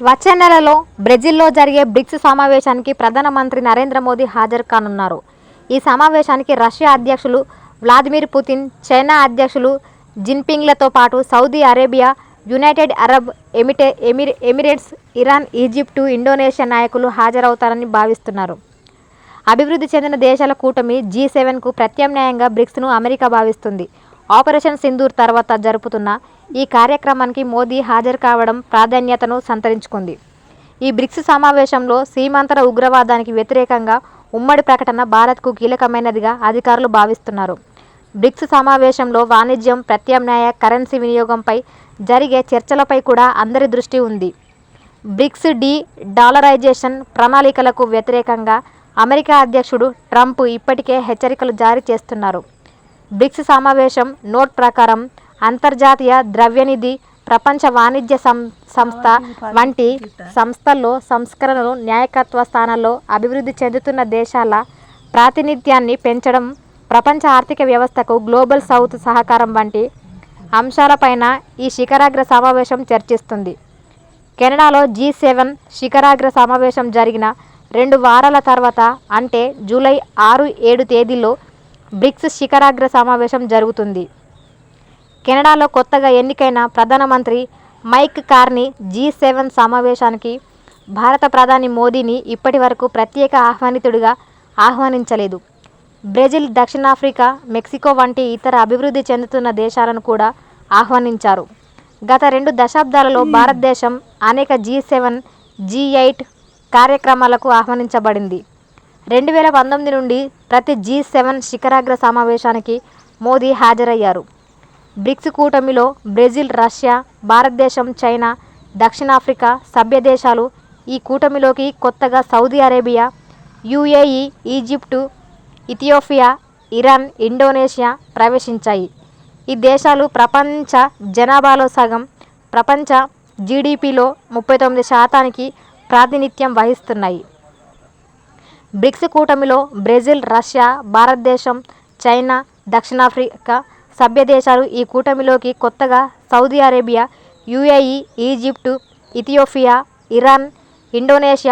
వచ్చే నెలలో బ్రెజిల్లో జరిగే బ్రిక్స్ సమావేశానికి ప్రధానమంత్రి నరేంద్ర మోదీ హాజరు కానున్నారు. ఈ సమావేశానికి రష్యా అధ్యక్షులు వ్లాదిమిర్ పుతిన్ చైనా అధ్యక్షులు జిన్పింగ్లతో పాటు సౌదీ అరేబియా యునైటెడ్ అరబ్ ఎమిటే emir Emirates Iran Egypt Indonesia నాయకులు హాజరవుతారని భావిస్తున్నారు. అభివృద్ధి చెందిన దేశాల కూటమి జీ సెవెన్కు ప్రత్యామ్నాయంగా బ్రిక్స్ను అమెరికా భావిస్తుంది. ఆపరేషన్ సింధూర్ తర్వాత జరుపుతున్న ఈ కార్యక్రమానికి మోదీ హాజరు కావడం ప్రాధాన్యతను సంతరించుకుంది. ఈ బ్రిక్స్ సమావేశంలో సీమాంతర ఉగ్రవాదానికి వ్యతిరేకంగా ఉమ్మడి ప్రకటన భారత్కు కీలకమైనదిగా అధికారులు భావిస్తున్నారు. బ్రిక్స్ సమావేశంలో వాణిజ్యం ప్రత్యామ్నాయ కరెన్సీ వినియోగంపై జరిగే చర్చలపై కూడా అందరి దృష్టి ఉంది. బ్రిక్స్ డి డాలరైజేషన్ ప్రణాళికలకు వ్యతిరేకంగా అమెరికా అధ్యక్షుడు ట్రంప్ ఇప్పటికే హెచ్చరికలు జారీ చేస్తున్నారు. బ్రిక్స్ సమావేశం నోట్ ప్రకారం అంతర్జాతీయ ద్రవ్యనిధి ప్రపంచ వాణిజ్య సం సంస్థ వంటి సంస్థల్లో సంస్కరణలు నాయకత్వ స్థానాల్లో అభివృద్ధి చెందుతున్న దేశాల ప్రాతినిధ్యాన్ని పెంచడం ప్రపంచ ఆర్థిక వ్యవస్థకు గ్లోబల్ సౌత్ సహకారం వంటి అంశాలపైన ఈ శిఖరాగ్ర సమావేశం చర్చిస్తుంది. కెనడాలో జీ సెవెన్ శిఖరాగ్ర సమావేశం జరిగిన రెండు వారాల తర్వాత అంటే జూలై ఆరు ఏడు తేదీల్లో బ్రిక్స్ శిఖరాగ్ర సమావేశం జరుగుతుంది. కెనడాలో కొత్తగా ఎన్నికైన ప్రధానమంత్రి మైక్ కార్నీ జీ సెవెన్ సమావేశానికి భారత ప్రధాని మోదీని ఇప్పటి వరకు ప్రత్యేక ఆహ్వానితుడిగా ఆహ్వానించలేదు. బ్రెజిల్ దక్షిణాఫ్రికా మెక్సికో వంటి ఇతర అభివృద్ధి చెందుతున్న దేశాలను కూడా ఆహ్వానించారు. గత రెండు దశాబ్దాలలో భారతదేశం అనేక జీ సెవెన్ జీ ఎయిట్ కార్యక్రమాలకు ఆహ్వానించబడింది. రెండు వేల పంతొమ్మిది నుండి ప్రతి జీ సెవెన్ శిఖరాగ్ర సమావేశానికి మోదీ హాజరయ్యారు. బ్రిక్స్ కూటమిలో బ్రెజిల్ రష్యా భారతదేశం చైనా దక్షిణాఫ్రికా సభ్య దేశాలు ఈ కూటమిలోకి కొత్తగా Saudi Arabia UAE Egypt Ethiopia Iran Indonesia ప్రవేశించాయి. ఈ దేశాలు ప్రపంచ జనాభాలో సగం ప్రపంచ జీడిపిలో ముప్పై తొమ్మిది శాతానికి ప్రాతినిధ్యం వహిస్తున్నాయి. బ్రిక్స్ కూటమిలో బ్రెజిల్ రష్యా భారతదేశం చైనా దక్షిణాఫ్రికా సభ్య దేశాలు ఈ కూటమిలోకి కొత్తగా Saudi Arabia UAE Egypt Ethiopia Iran Indonesia